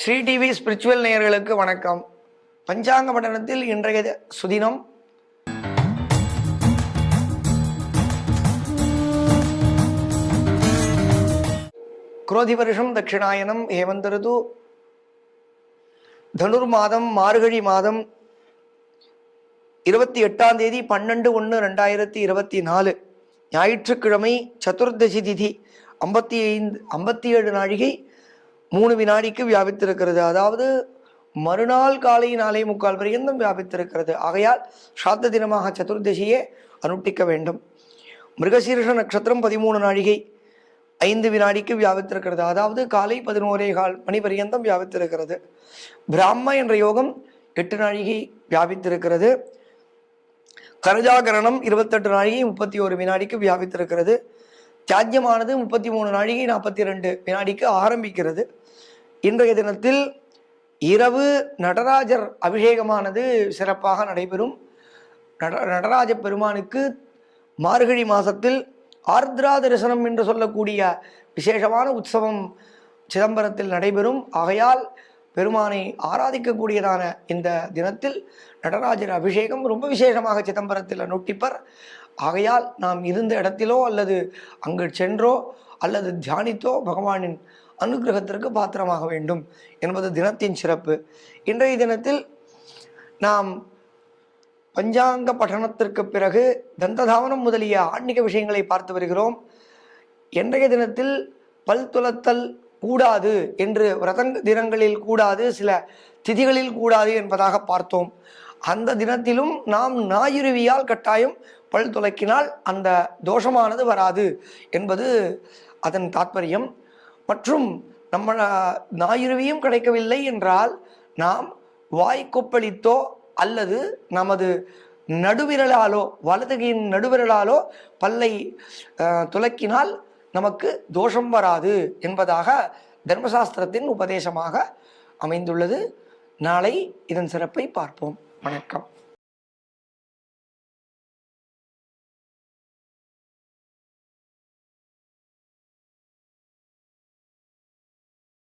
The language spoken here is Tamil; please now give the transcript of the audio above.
ஸ்ரீ டிவி ஸ்பிரிச்சுவல் நேயர்களுக்கு வணக்கம். பஞ்சாங்க பட்டணத்தில் இன்றைய சுதினம். குரோதி வருஷம் தட்சிணாயனம் ஹேமந்த ரிது. தனுர் மாதம் மார்கழி மாதம் இருபத்தி எட்டாம் தேதி பன்னெண்டு ஒன்று ரெண்டாயிரத்தி இருபத்தி நாலு. ஞாயிற்றுக்கிழமை சதுர்தசி திதி ஐம்பத்தி ஐந்து ஐம்பத்தி ஏழு நாழிகை மூணு வினாடிக்கு வியாபித்திருக்கிறது. அதாவது மறுநாள் காலை நாளை முக்கால் பரியந்தம் வியாபித்திருக்கிறது. ஆகையால் சாத்த தினமாக சதுர்தசியே அனுட்டிக்க வேண்டும். மிருகசீர்ஷ நட்சத்திரம் பதிமூணு நாழிகை ஐந்து வினாடிக்கு வியாபித்திருக்கிறது. அதாவது காலை பதினோரே கால் மணி பரியந்தம் வியாபித்திருக்கிறது. பிராம என்ற யோகம் எட்டு நாழிகை வியாபித்திருக்கிறது. கரஜாகரணம் இருபத்தெட்டு நாழிகை முப்பத்தி ஒரு வினாடிக்கு வியாபித்திருக்கிறது. தியாஜ்யமானது முப்பத்தி மூணு நாழிகை நாற்பத்தி ரெண்டு வினாடிக்கு ஆரம்பிக்கிறது. இன்றைய தினத்தில் இரவு நடராஜர் அபிஷேகமானது சிறப்பாக நடைபெறும். நட நடராஜ பெருமானுக்கு மார்கழி மாதத்தில் ஆர்திரா தரிசனம் என்று சொல்லக்கூடிய விசேஷமான உற்சவம் சிதம்பரத்தில் நடைபெறும். ஆகையால் பெருமானை ஆராதிக்கக்கூடியதான இந்த தினத்தில் நடராஜர் அபிஷேகம் ரொம்ப விசேஷமாக சிதம்பரத்தில் நொட்டிப்பர். ஆகையால் நாம் இருந்த இடத்திலோ அல்லது அங்கு சென்றோ அல்லது தியானித்தோ பகவானின் அனுகிரகத்திற்கு பாத்திரமாக வேண்டும் என்பது தினத்தின் சிறப்பு. இன்றைய தினத்தில் நாம் பஞ்சாங்க பட்டணத்திற்கு பிறகு தந்ததாவனம் முதலிய ஆன்மீக விஷயங்களை பார்த்து வருகிறோம். இன்றைய தினத்தில் பல் துலத்தல் கூடாது என்று விரதங்க தினங்களில் கூடாது சில திதிகளில் கூடாது என்பதாக பார்த்தோம். அந்த தினத்திலும் நாம் நாயுருவியால் கட்டாயம் பல் துலக்கினால் அந்த தோஷமானது வராது என்பது அதன் தாற்பயம் மற்றும் நம்ம நாயுருவியும் கிடைக்கவில்லை என்றால் நாம் வாய்க்கொப்பளித்தோ அல்லது நமது நடுவிரலாலோ வலதுகையின் நடுவிரலாலோ பல்லை துளக்கினால் துலக்கினால் நமக்கு தோஷம் வராது என்பதாக தர்மசாஸ்திரத்தின் உபதேசமாக அமைந்துள்ளது. நாளை இதன் சிறப்பை பார்ப்போம். வணக்கம்.